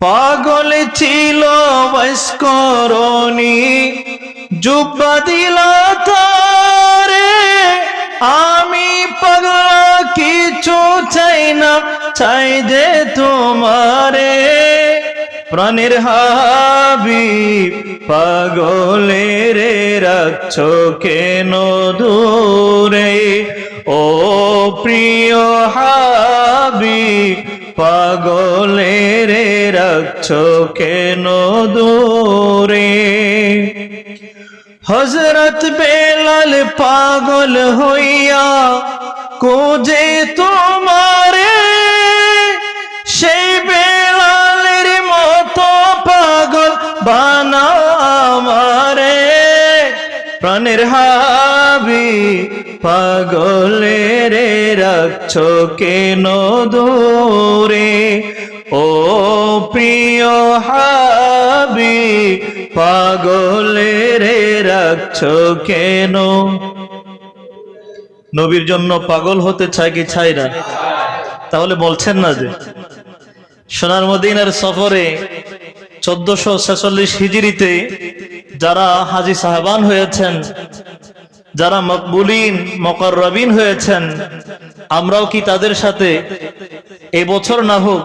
পাগল ছিল বস্করণী জুব্বা দিল তারে, আমি পাগল, কিছু চাই না, চাই যে তোমারে। প্রাণের হাবি পাগলের রাখছ কেন দূরে? ও প্রিয় হাবি, পাগলের রাখছ কেন দূরে হজরত বেলাল পাগল হইয়া, কোজে তোমারে? সেই বেলালের মতো পাগল বানামারে। প্রাণের হাবি পাগলের রাখছ কেন দূরে ও প্রিয় হাবি, পাগলের রাখছ কেন? নবীর জন্য পাগল হতে চায় কি চাই না? তাহলে বলছেন না যে, সোনার মদিনার সফরে চোদ্দশো ছেচল্লিশ হিজিরিতে যারা হাজি সাহেবান হয়েছেন, যারা মকবুলিন মকরবিন হয়েছেন, আমরাও কি তাদের সাথে এবছর না হোক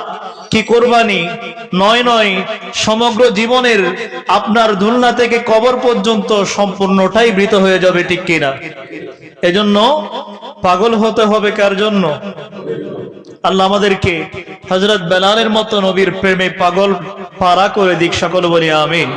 কি কোরবানি? নয় নয়, সমগ্র জীবনের আপনার দুলনা থেকে কবর পর্যন্ত সম্পূর্ণটাই বৃত হয়ে যাবে, ঠিক কিনা? এজন্য পাগল হতে হবে কার জন্য? আল্লাহ আমাদেরকে হজরত বেলালের মতো নবীর প্রেমে পাগল পারা করে দিক, সকল বলি আমিন।